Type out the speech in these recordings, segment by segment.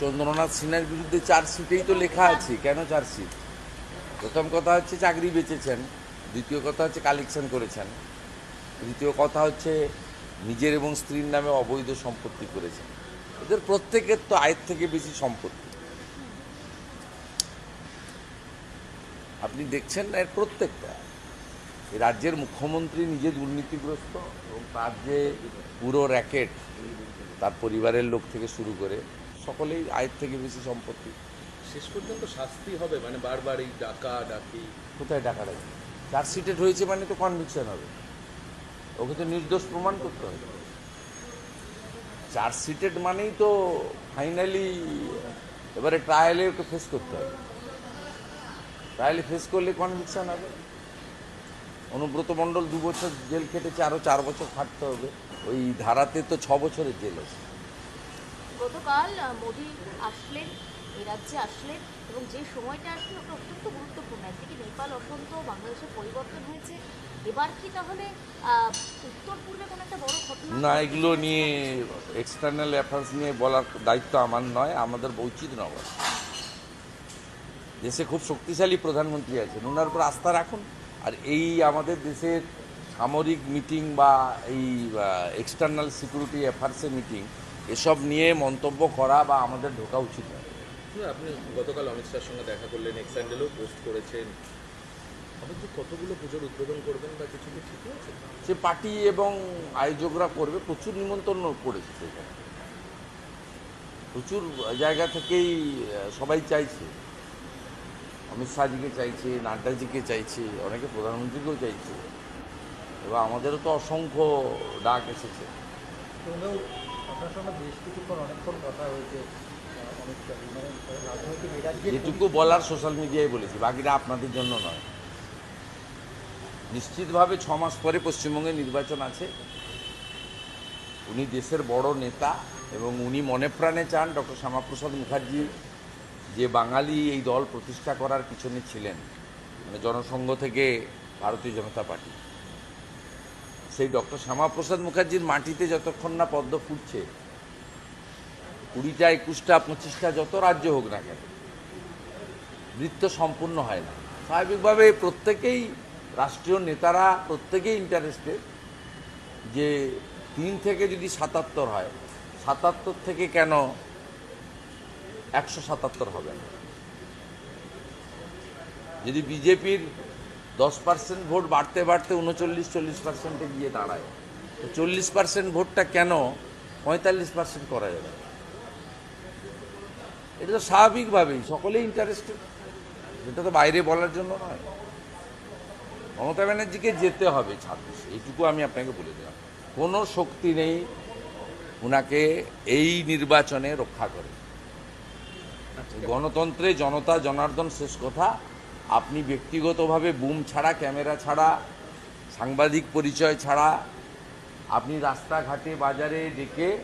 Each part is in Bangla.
চন্দ্রনাথ সিনহার বিরুদ্ধে চার্জশিটেই তো লেখা আছে। কেন চার্জশিট প্রথম কথা হচ্ছে চাকরি বেচেছেন, দ্বিতীয় কথা হচ্ছে কালেকশন করেছেন, তৃতীয় কথা হচ্ছে নিজের এবং স্ত্রীর নামে অবৈধ সম্পত্তি করেছেন। এদের প্রত্যেকের তো আয়ের থেকে বেশি সম্পত্তি। আপনি দেখছেন না এর প্রত্যেকটা? রাজ্যের মুখ্যমন্ত্রী নিজে দুর্নীতিগ্রস্ত এবং তার যে পুরো র্যাকেট তার পরিবারের লোক থেকে শুরু করে সকলেই আয়ের থেকে বেশি সম্পত্তি। শেষ পর্যন্ত শাস্তি হবে? মানে বারবার এই ডাকা ডাকি? কোথায় টাকা রাখবে চার্জশিটেড হয়েছে মানে তো কনভিকশন হবে। ওকে তো নির্দোষ প্রমাণ করতে হবে। চার্জশিটেড মানেই তো ফাইনালি এবারে ট্রায়ালে ওকে ফেস করতে হবে। ট্রায়ালে ফেস করলে কনভিকশন হবে। অনুব্রত মণ্ডল দু বছর জেল খেটেছে আরও চার বছর খাটতে হবে। ওই ধারাতে তো ছ বছরের জেল আছে। গতকাল মোদী আসলেন এই রাজ্যে আসলেন এবং যে সময়টা আসলেন ওটা অত্যন্ত গুরুত্বপূর্ণ। একদিকে নেপাল বাংলাদেশের পরিবর্তন হয়েছে। এবার কি তাহলে উত্তর পূর্বে কোনো একটা বড় ঘটনা না এগুলো নিয়ে এক্সটার্নাল অ্যাফেয়ার্স নিয়ে বলার দায়িত্ব আমার নয় আমাদের উচিত নয় দেশে খুব শক্তিশালী প্রধানমন্ত্রী আছেন ওনার উপর আস্থা রাখুন। আর এই আমাদের দেশের সামরিক মিটিং বা এই এক্সটার্নাল সিকিউরিটি অ্যাফেয়ার্সের মিটিং এসব নিয়ে মন্তব্য করা বা আমাদের ঢোকা উচিত নয়। আপনি গতকাল অমিত শাহর সঙ্গে দেখা করলেন এক্স স্যান্ডেলও পোস্ট করেছেন যে কতগুলো পুজোর উদ্বোধন করবেন বা কিছু ঠিক আছে সে পার্টি এবং আয়োজকরা করবে প্রচুর নিমন্ত্রণ করেছে। সেখানে প্রচুর জায়গা থেকেই সবাই চাইছে। অমিত শাহজিকে চাইছে নাড্ডাজিকে চাইছে অনেকে প্রধানমন্ত্রীকেও চাইছে। এবং আমাদেরও তো অসংখ্য ডাক এসেছে। সঙ্গেও আপনার সঙ্গে বেশ কিছুক্ষণ অনেকক্ষণ কথা হয়েছে আহ, অমিত শাহ। মানে রাজ্যে যেটুকু বলার সোশ্যাল মিডিয়ায় বলেছি বাকিটা আপনাদের জন্য নয়। নিশ্চিতভাবে ছ মাস পরে পশ্চিমবঙ্গে নির্বাচন আছে। উনি দেশের বড় নেতা এবং উনি মনে প্রাণে চান ডক্টর শ্যামাপ্রসাদ মুখার্জি যে বাঙালি এই দল প্রতিষ্ঠা করার পিছনে ছিলেন মানে জনসংঘ থেকে ভারতীয় জনতা পার্টি। সেই ডক্টর শ্যামাপ্রসাদ মুখার্জির মাটিতে যতক্ষণ না পদ্ম ফুটছে, কুড়িটা, একুশটা, পঁচিশটা যত রাজ্য হোক না কেন, নৃত্য সম্পূর্ণ হয় না। স্বাভাবিকভাবে প্রত্যেকেই রাষ্ট্রীয় নেতারা, প্রত্যেকেই ইন্টারেস্টেড যে তিন থেকে যদি সাতাত্তর হয়, সাতাত্তর থেকে কেন একশো সাতাত্তর হবে। যদি বিজেপির দশ পার্সেন্ট ভোট বাড়তে বাড়তে উনচল্লিশ, চল্লিশ পার্সেন্টে গিয়ে দাঁড়ায়, তো চল্লিশ পার্সেন্ট ভোটটা কেন পঁয়তাল্লিশ পার্সেন্ট করা যাবে? এটা তো স্বাভাবিকভাবেই, সকলেই ইন্টারেস্টেড এটা তো বাইরে বলার জন্য নয়। মমতা ব্যানার্জিকে যেতে হবে ছাব্বিশ, এইটুকু আমি আপনাকে বলে দিলাম। কোনো শক্তি নেই ওনাকে এই নির্বাচনে রক্ষা করে। গণতন্ত্রে জনতা, জনার্দন শেষ কথা। আপনি ব্যক্তিগতভাবে বুম ছাড়া, ক্যামেরা ছাড়া, সাংবাদিক পরিচয় ছাড়া, আপনি রাস্তাঘাটে, বাজারে ডেকে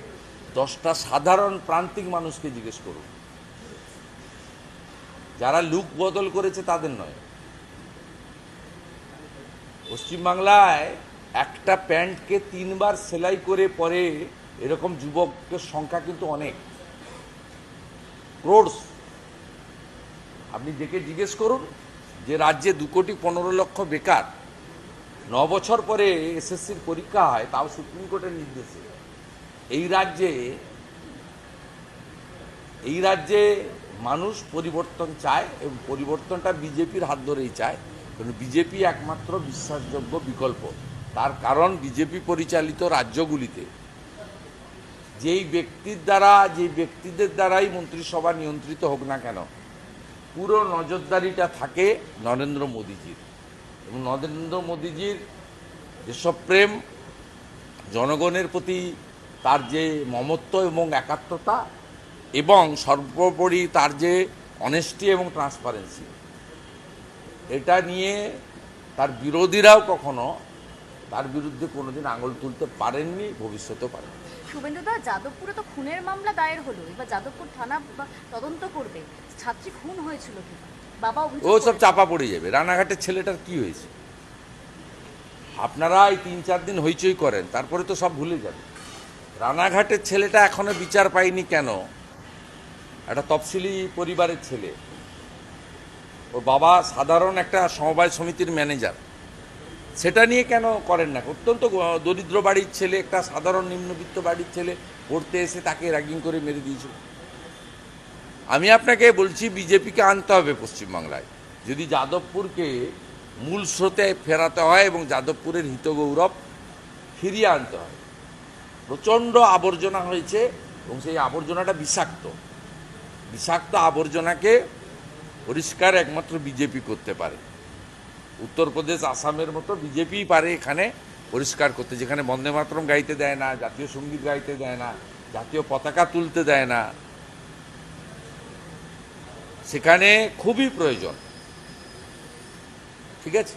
দশটা সাধারণ প্রান্তিক মানুষকে জিজ্ঞেস করুন। যারা লুক বদল করেছে তাদের নয়। পশ্চিমবাংলায় একটা প্যান্টকে তিনবার সেলাই করে পরে এরকম যুবকের সংখ্যা কিন্তু অনেক। ক্রোডস। আপনি দেখে জিজ্ঞেস করুন যে রাজ্যে দু কোটি পনেরো লক্ষ বেকার, ন বছর পরে এসএসসির পরীক্ষা হয়, তাও সুপ্রিম কোর্টের নির্দেশে। এই রাজ্যে এই রাজ্যে মানুষ পরিবর্তন চায় এবং পরিবর্তনটা বিজেপির হাত ধরেই চায়, কারণ বিজেপি একমাত্র বিশ্বাসযোগ্য বিকল্প। তার কারণ বিজেপি পরিচালিত রাজ্যগুলিতে। যেই ব্যক্তির দ্বারা, যেই ব্যক্তিদের দ্বারাই মন্ত্রিসভা নিয়ন্ত্রিত হোক না কেন পুরো নজরদারিটা থাকে নরেন্দ্র মোদীজির। এবং নরেন্দ্র মোদীজির দেশপ্রেম জনগণের প্রতি তার যে মমত্ব এবং একাত্মতা এবং সর্বোপরি তার যে অনেস্টি এবং ট্রান্সপারেন্সি এটা নিয়ে তার বিরোধীরাও কখনো তার বিরুদ্ধে কোনোদিন আঙুল তুলতে পারেননি, ভবিষ্যতেও পারেন শুভেন্দুদা যাদবপুরে তো খুনের মামলা দায়ের হলো। এবার যাদবপুর থানা তদন্ত করবে। ছাত্রী খুন হয়েছিল কি বাবা ও সব চাপা পড়ে যাবে। রানাঘাটের ছেলেটার কি হয়েছে? আপনারা এই তিন চার দিন হইচই করেন তারপরে তো সব ভুলে যাবে। রানাঘাটের ছেলেটা এখনও বিচার পায়নি কেন? একটা তফসিলি পরিবারের ছেলে। ওর বাবা সাধারণ একটা সমবায় সমিতির ম্যানেজার। সেটা নিয়ে কেন করেন না? অত্যন্ত দরিদ্র বাড়ির ছেলে, একটা সাধারণ নিম্নবিত্ত বাড়ির ছেলে পড়তে এসে তাকে র্যাগিং করে মেরে দিয়েছিল। আমি আপনাকে বলছি, বিজেপিকে আনতে হবে পশ্চিমবাংলায়। যদি যাদবপুরকে মূল স্রোতে ফেরাতে হয় এবং যাদবপুরের হিতগৌরব ফিরিয়ে আনতে হয়, প্রচণ্ড আবর্জনা হয়েছে এবং সেই আবর্জনাটা বিষাক্ত। বিষাক্ত আবর্জনাকে পরিষ্কার একমাত্র বিজেপি করতে পারে। উত্তরপ্রদেশ আসামের মতো বিজেপি পারে এখানে পরিষ্কার করতে। যেখানে বন্দে মাতরম গাইতে দেয় না, জাতীয় সংগীত গাইতে দেয় না, জাতীয় পতাকা তুলতে দেয় না, সেখানে খুবই প্রয়োজন। ঠিক আছে?